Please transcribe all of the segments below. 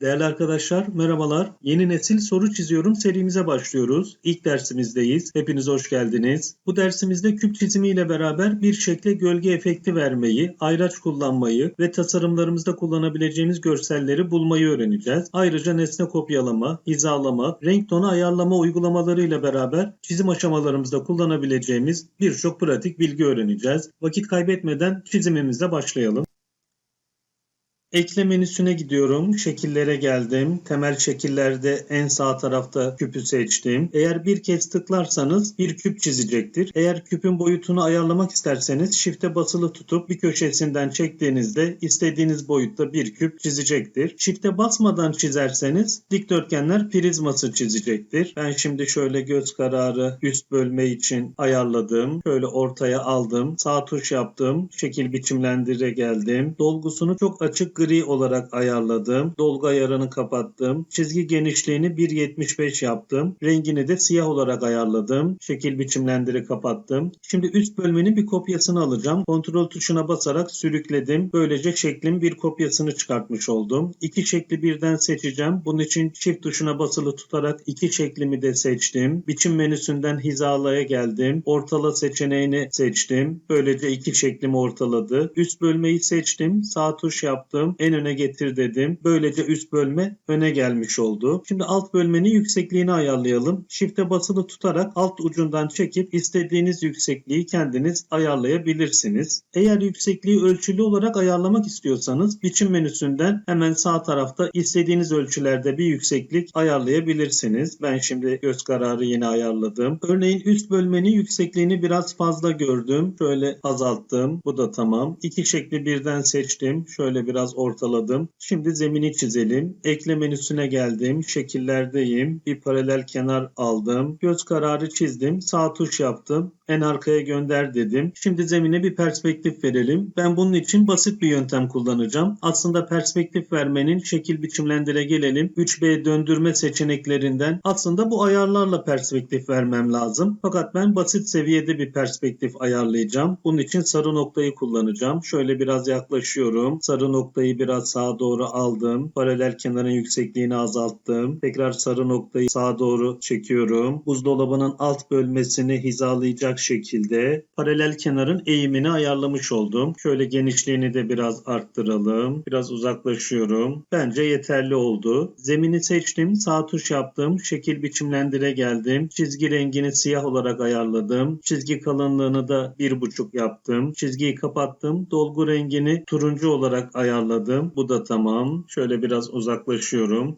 Değerli arkadaşlar merhabalar. Yeni nesil soru çiziyorum serimize başlıyoruz. İlk dersimizdeyiz. Hepiniz hoş geldiniz. Bu dersimizde küp çizimiyle beraber bir şekle gölge efekti vermeyi, ayraç kullanmayı ve tasarımlarımızda kullanabileceğimiz görselleri bulmayı öğreneceğiz. Ayrıca nesne kopyalama, hizalama, renk tonu ayarlama uygulamalarıyla beraber çizim aşamalarımızda kullanabileceğimiz birçok pratik bilgi öğreneceğiz. Vakit kaybetmeden çizimimize başlayalım. Ekle menüsüne gidiyorum. Şekillere geldim. Temel şekillerde en sağ tarafta küpü seçtim. Eğer bir kez tıklarsanız bir küp çizecektir. Eğer küpün boyutunu ayarlamak isterseniz shift'e basılı tutup bir köşesinden çektiğinizde istediğiniz boyutta bir küp çizecektir. Shift'e basmadan çizerseniz dikdörtgenler prizması çizecektir. Ben şimdi şöyle göz kararı üst bölme için ayarladım. Şöyle ortaya aldım. Sağ tuş yaptım. Şekil biçimlendire geldim. Dolgusunu çok açık gri olarak ayarladım. Dolgu ayarını kapattım. Çizgi genişliğini 1.75 yaptım. Rengini de siyah olarak ayarladım. Şekil biçimlendiri kapattım. Şimdi üst bölmenin bir kopyasını alacağım. Kontrol tuşuna basarak sürükledim. Böylece şeklin bir kopyasını çıkartmış oldum. İki şekli birden seçeceğim. Bunun için çift tuşuna basılı tutarak iki şeklimi de seçtim. Biçim menüsünden hizalaya geldim. Ortala seçeneğini seçtim. Böylece iki şeklimi ortaladı. Üst bölmeyi seçtim. Sağ tuş yaptım en öne getir dedim. Böylece üst bölme öne gelmiş oldu. Şimdi alt bölmenin yüksekliğini ayarlayalım. Shift'e basılı tutarak alt ucundan çekip istediğiniz yüksekliği kendiniz ayarlayabilirsiniz. Eğer yüksekliği ölçülü olarak ayarlamak istiyorsanız biçim menüsünden hemen sağ tarafta istediğiniz ölçülerde bir yükseklik ayarlayabilirsiniz. Ben şimdi göz kararı yine ayarladım. Örneğin üst bölmenin yüksekliğini biraz fazla gördüm. Şöyle azalttım. Bu da tamam. İki şekli birden seçtim. Şöyle biraz ortaladım. Şimdi zemini çizelim. Ekle menüsüne geldim. Şekillerdeyim. Bir paralel kenar aldım. Göz kararı çizdim. Sağ tuş yaptım. En arkaya gönder dedim. Şimdi zemine bir perspektif verelim. Ben bunun için basit bir yöntem kullanacağım. Aslında perspektif vermenin şekil biçimlendire gelelim. 3B döndürme seçeneklerinden aslında bu ayarlarla perspektif vermem lazım. Fakat ben basit seviyede bir perspektif ayarlayacağım. Bunun için sarı noktayı kullanacağım. Şöyle biraz yaklaşıyorum. Sarı noktayı biraz sağa doğru aldım. Paralel kenarın yüksekliğini azalttım. Tekrar sarı noktayı sağa doğru çekiyorum. Buzdolabının alt bölmesini hizalayacak şekilde paralel kenarın eğimini ayarlamış oldum. Şöyle genişliğini de biraz arttıralım. Biraz uzaklaşıyorum. Bence yeterli oldu. Zemini seçtim. Sağ tuş yaptım. Şekil biçimlendire geldim. Çizgi rengini siyah olarak ayarladım. Çizgi kalınlığını da bir buçuk yaptım. Çizgiyi kapattım. Dolgu rengini turuncu olarak ayarladım. Bu da tamam. Şöyle biraz uzaklaşıyorum.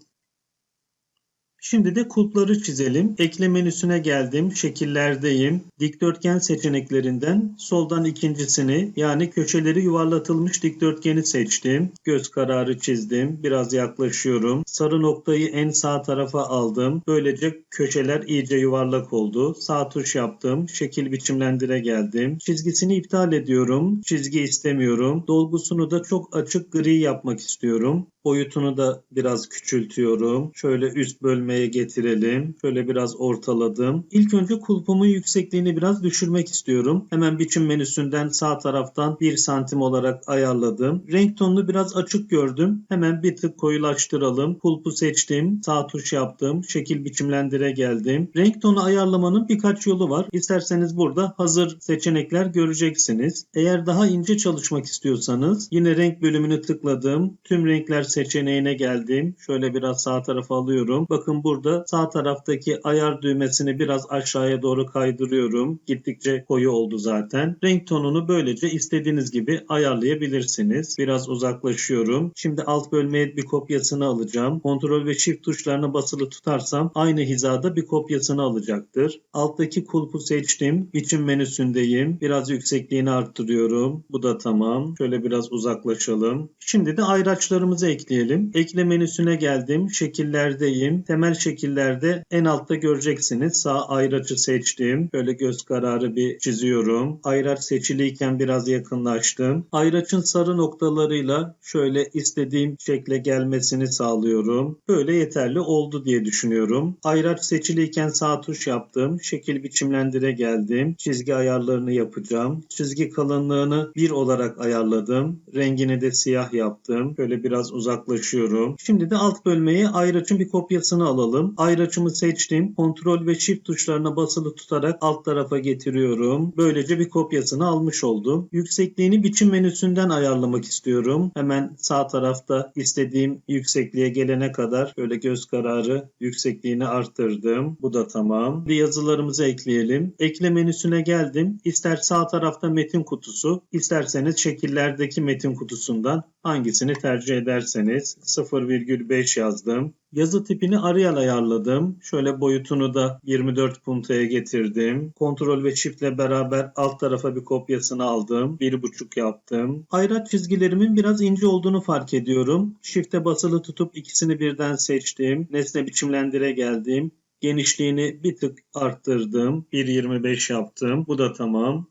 Şimdi de kulpları çizelim. Ekle menüsüne geldim. Şekillerdeyim. Dikdörtgen seçeneklerinden soldan ikincisini yani köşeleri yuvarlatılmış dikdörtgeni seçtim. Göz kararı çizdim. Biraz yaklaşıyorum. Sarı noktayı en sağ tarafa aldım. Böylece köşeler iyice yuvarlak oldu. Sağ tuş yaptım. Şekil biçimlendire geldim. Çizgisini iptal ediyorum. Çizgi istemiyorum. Dolgusunu da çok açık gri yapmak istiyorum. Boyutunu da biraz küçültüyorum. Şöyle üst bölmeye getirelim. Şöyle biraz ortaladım. İlk önce kulpumun yüksekliğini biraz düşürmek istiyorum. Hemen biçim menüsünden sağ taraftan 1 santim olarak ayarladım. Renk tonunu biraz açık gördüm. Hemen bir tık koyulaştıralım. Kulpu seçtim. Sağ tuş yaptım. Şekil biçimlendire geldim. Renk tonu ayarlamanın birkaç yolu var. İsterseniz burada hazır seçenekler göreceksiniz. Eğer daha ince çalışmak istiyorsanız yine renk bölümünü tıkladım. Tüm renkler seçeneğine geldim. Şöyle biraz sağ tarafa alıyorum. Bakın burada sağ taraftaki ayar düğmesini biraz aşağıya doğru kaydırıyorum. Gittikçe koyu oldu zaten. Renk tonunu böylece istediğiniz gibi ayarlayabilirsiniz. Biraz uzaklaşıyorum. Şimdi alt bölmeye bir kopyasını alacağım. Kontrol ve Shift tuşlarına basılı tutarsam aynı hizada bir kopyasını alacaktır. Alttaki kulpu seçtim. Biçim menüsündeyim. Biraz yüksekliğini arttırıyorum. Bu da tamam. Şöyle biraz uzaklaşalım. Şimdi de ayraçlarımızı ekleyelim. Ekle menüsüne geldim. Şekillerdeyim. Temel genel şekillerde en altta göreceksiniz. Sağ ayraçı seçtim. Böyle göz kararı bir çiziyorum. Ayraç seçiliyken biraz yakınlaştım. Ayraçın sarı noktalarıyla şöyle istediğim şekle gelmesini sağlıyorum. Böyle yeterli oldu diye düşünüyorum. Ayraç seçiliyken sağ tuş yaptım. Şekil biçimlendire geldim. Çizgi ayarlarını yapacağım. Çizgi kalınlığını 1 olarak ayarladım. Rengini de siyah yaptım. Böyle biraz uzaklaşıyorum. Şimdi de alt bölmeye ayraçın bir kopyasını alalım. Ayraçımı seçtim. Ctrl ve Shift tuşlarına basılı tutarak alt tarafa getiriyorum. Böylece bir kopyasını almış oldum. Yüksekliğini biçim menüsünden ayarlamak istiyorum. Hemen sağ tarafta istediğim yüksekliğe gelene kadar böyle göz kararı yüksekliğini arttırdım. Bu da tamam. Bir yazılarımızı ekleyelim. Ekle menüsüne geldim. İster sağ tarafta metin kutusu, isterseniz şekillerdeki metin kutusundan hangisini tercih ederseniz 0,5 yazdım. Yazı tipini Arial ayarladım. Şöyle boyutunu da 24 puntaya getirdim. Ctrl ve Shift ile beraber alt tarafa bir kopyasını aldım. 1.5 yaptım. Ayraç çizgilerimin biraz ince olduğunu fark ediyorum. Shift'e basılı tutup ikisini birden seçtim. Nesne biçimlendire geldim. Genişliğini bir tık arttırdım. 1.25 yaptım. Bu da tamam.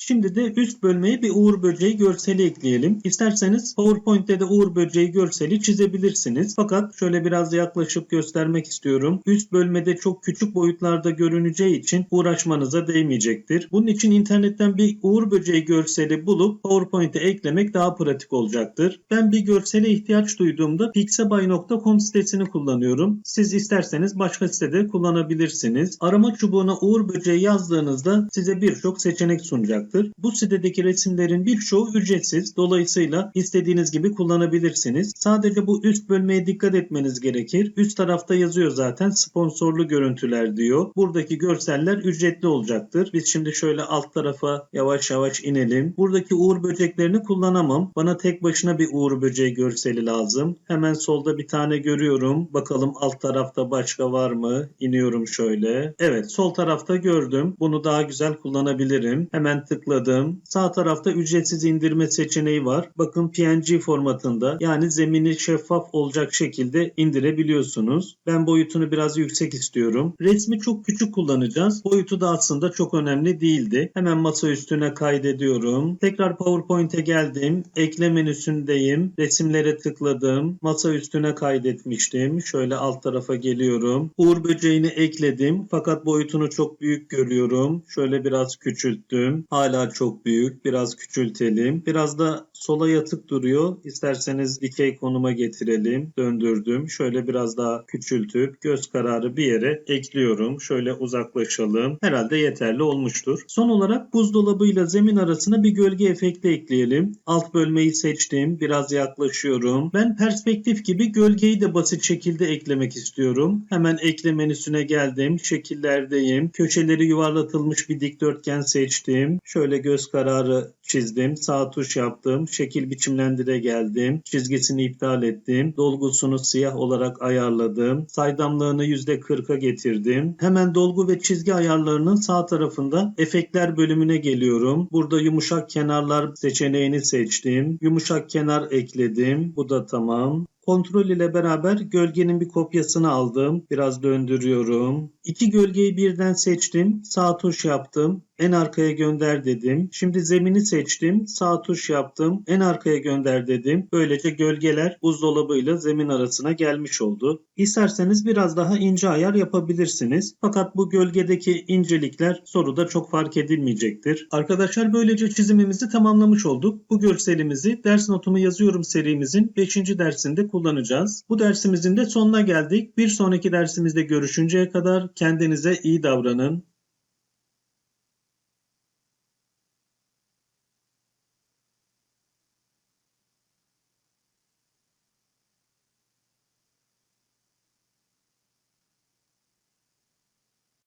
Şimdi de üst bölmeye bir Uğur Böceği görseli ekleyelim. İsterseniz PowerPoint'te de Uğur Böceği görseli çizebilirsiniz. Fakat şöyle biraz yaklaşıp göstermek istiyorum. Üst bölmede çok küçük boyutlarda görüneceği için uğraşmanıza değmeyecektir. Bunun için internetten bir Uğur Böceği görseli bulup PowerPoint'e eklemek daha pratik olacaktır. Ben bir görsele ihtiyaç duyduğumda pixabay.com sitesini kullanıyorum. Siz isterseniz başka sitede kullanabilirsiniz. Arama çubuğuna Uğur Böceği yazdığınızda size birçok seçenek sunacak olacaktır. Bu sitedeki resimlerin birçoğu ücretsiz. Dolayısıyla istediğiniz gibi kullanabilirsiniz. Sadece bu üst bölmeye dikkat etmeniz gerekir. Üst tarafta yazıyor zaten sponsorlu görüntüler diyor. Buradaki görseller ücretli olacaktır. Biz şimdi şöyle alt tarafa yavaş yavaş inelim. Buradaki uğur böceklerini kullanamam. Bana tek başına bir uğur böceği görseli lazım. Hemen solda bir tane görüyorum. Bakalım alt tarafta başka var mı? İniyorum şöyle. Evet sol tarafta gördüm. Bunu daha güzel kullanabilirim. Hemen tık tıkladım. Sağ tarafta ücretsiz indirme seçeneği var. Bakın PNG formatında yani zemini şeffaf olacak şekilde indirebiliyorsunuz. Ben boyutunu biraz yüksek istiyorum. Resmi çok küçük kullanacağız. Boyutu da aslında çok önemli değildi. Hemen masa üstüne kaydediyorum. Tekrar PowerPoint'e geldim. Ekle menüsündeyim. Resimlere tıkladım. Masa üstüne kaydetmiştim. Şöyle alt tarafa geliyorum. Uğur böceğini ekledim. Fakat boyutunu çok büyük görüyorum. Şöyle biraz küçülttüm. Hala hala çok büyük. Biraz küçültelim. Biraz da sola yatık duruyor. İsterseniz dikey konuma getirelim. Döndürdüm. Şöyle biraz daha küçültüp göz kararı bir yere ekliyorum. Şöyle uzaklaşalım. Herhalde yeterli olmuştur. Son olarak buzdolabıyla zemin arasına bir gölge efekti ekleyelim. Alt bölmeyi seçtim. Biraz yaklaşıyorum. Ben perspektif gibi gölgeyi de basit şekilde eklemek istiyorum. Hemen ekle menüsüne geldim. Şekillerdeyim. Köşeleri yuvarlatılmış bir dikdörtgen seçtim. Şöyle göz kararı çizdim. Sağ tuş yaptım. Şekil biçimlendire geldim. Çizgisini iptal ettim. Dolgusunu siyah olarak ayarladım. Saydamlığını %40'a getirdim. Hemen dolgu ve çizgi ayarlarının sağ tarafında efektler bölümüne geliyorum. Burada yumuşak kenarlar seçeneğini seçtim. Yumuşak kenar ekledim. Bu da tamam. Kontrol ile beraber gölgenin bir kopyasını aldım. Biraz döndürüyorum. İki gölgeyi birden seçtim. Sağ tuş yaptım. En arkaya gönder dedim. Şimdi zemini seçtim. Sağ tuş yaptım. En arkaya gönder dedim. Böylece gölgeler buzdolabıyla zemin arasına gelmiş oldu. İsterseniz biraz daha ince ayar yapabilirsiniz. Fakat bu gölgedeki incelikler soruda çok fark edilmeyecektir. Arkadaşlar böylece çizimimizi tamamlamış olduk. Bu görselimizi ders notumu yazıyorum serimizin 5. dersinde kullanacağız. Bu dersimizin de sonuna geldik. Bir sonraki dersimizde görüşünceye kadar kendinize iyi davranın.